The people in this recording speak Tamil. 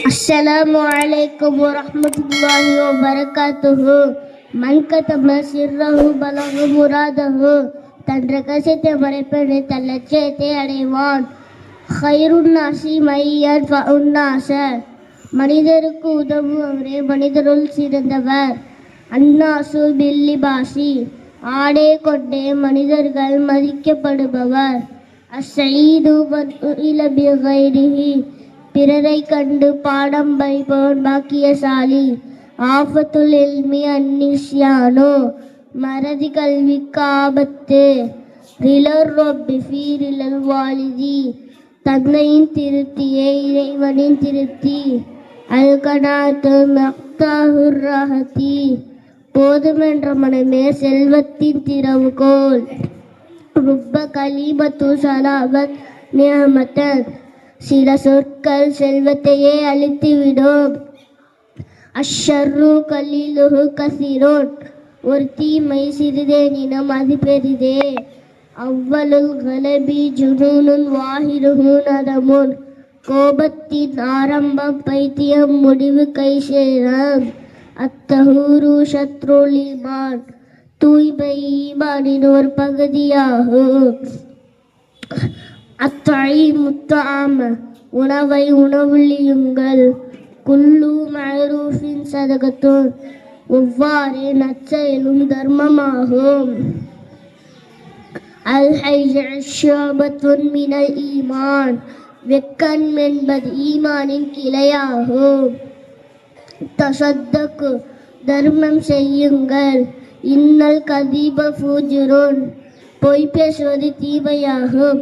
السلام عليكم ورحمة الله وبركاته من كتب سره بلغ مراده தன் ரகசியத்தை மறைப்பது தன் லட்சியத்தை அடைவான் ஹைருன்னாசி மையன் உன்னாச மனிதருக்கு உதவுவவரே மனிதருள் சிறந்தவர் அன்னாசு பில்லி பாசி ஆடே கொண்டே மனிதர்கள் மதிக்கப்படுபவர் அசைது இலபிகைரிஹி பிறரை கண்டு பாடம் பைபவன் பாக்கியசாலி. ஆபத்துல் எல்மி அன்னிஷியானோ மறதி கல்விக்கு ஆபத்து. ரிலர் ரொப்பி ஃபீரிலல் வாலிதி தந்தையின் திருத்தியே இறைவனின் திருத்தி அல்கனாத்து மக்தாஹுர் ரஹதி போதுமென்ற மனமே செல்வத்தின் திறவுகோல். ருப்ப கலீபத்து சலாபத் நியமத்தன் சில சொற்கள் செல்வத்தையே அழித்துவிடும். அஷர்ரு கலீலுஹு கசிரோன் ஒரு தீமை சிறிதேனினும் அது பெரிதே. அவ்வளுல் கலபி ஜுனூனுல் வாஹிருஹு நரமுன் கோபத்தின் ஆரம்பம் பைத்தியம் முடிவு கை சேரம். அத்தஹூரு ஷத்ருல் ஈமான் தூய்மை ஈமானின் ஒரு பகுதியாகும். அத்தாயி முத்தாம உணவை உணவுளியுங்கள் குல்லு மரூஃபின் சதகத்தும் ஒவ்வாறே நச்செயலும் தர்மமாகும். அல் மினல் ஈமான் வெக்கன் என்பது ஈமானின் கிளையாகும். தசத்தக்கு தர்மம் செய்யுங்கள். இன்னல் கதீப பூஜுரோன் பொய் பேசுவது தீமையாகும்.